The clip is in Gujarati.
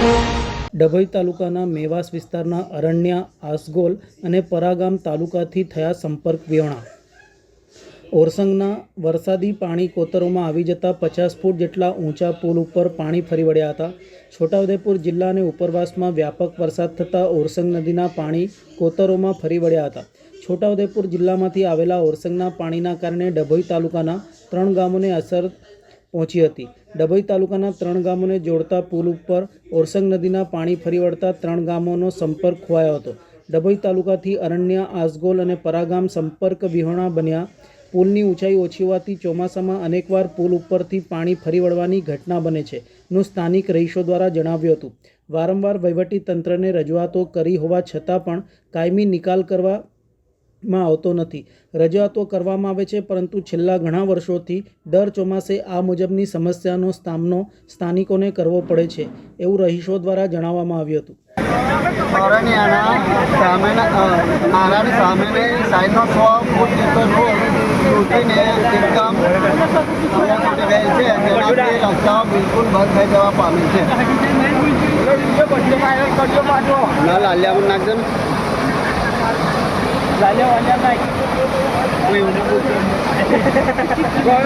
ડભોઈ તાલુકાના મેવાસ વિસ્તારના અરણ્યા, આસગોલ અને પરાગામ તાલુકાથી થયા સંપર્ક વિહોણા. ઓરસંગના વરસાદી પાણી કોતરોમાં આવી જતા પચાસ ફૂટ જેટલા ઊંચા પુલ ઉપર પાણી ફરી વળ્યા હતા. છોટાઉદેપુર જિલ્લા અને ઉપરવાસમાં વ્યાપક વરસાદ થતાં ઓરસંગ નદીના પાણી કોતરોમાં ફરી વળ્યા હતા. છોટાઉદેપુર જિલ્લામાંથી આવેલા ઓરસંગના પાણીના કારણે ડભોઈ તાલુકાના ત્રણ ગામોને અસર પહોંચી હતી. ડભોઈ તાલુકાના ત્રણ ગામોને જોડતા પુલ ઉપર ઓરસંગ નદીના પાણી ફરી વળતા ત્રણ ગામોનો સંપર્ક ખોવાયો હતો. ડભોઈ તાલુકાથી અરણ્ય, આસગોલ અને પરાગામ સંપર્ક વિહોણા બન્યા. પુલની ઊંચાઈ ઓછી હોવાથી ચોમાસામાં અનેકવાર પુલ ઉપરથી પાણી ફરી વળવાની ઘટના બને છે, નું સ્થાનિક રહીશો દ્વારા જણાવ્યું હતું. વારંવાર વહીવટી તંત્રને રજૂઆતો કરી હોવા છતાં પણ કાયમી નિકાલ કરવા માં આવતો નથી. રજૂઆતો કરવામાં આવે છે પરંતુ છેલ્લા ઘણા વર્ષોથી દર ચોમાસે આ મુજબની સમસ્યાનો સામનો સ્થાનિકોને કરવો પડે છે એવું રહીશો દ્વારા જણાવવામાં આવ્યું હતું. બિલકુલ બંધ થઈ જવા પામી છે. નાખજો ને. Zanya wanya naik. Wei, wanya naik.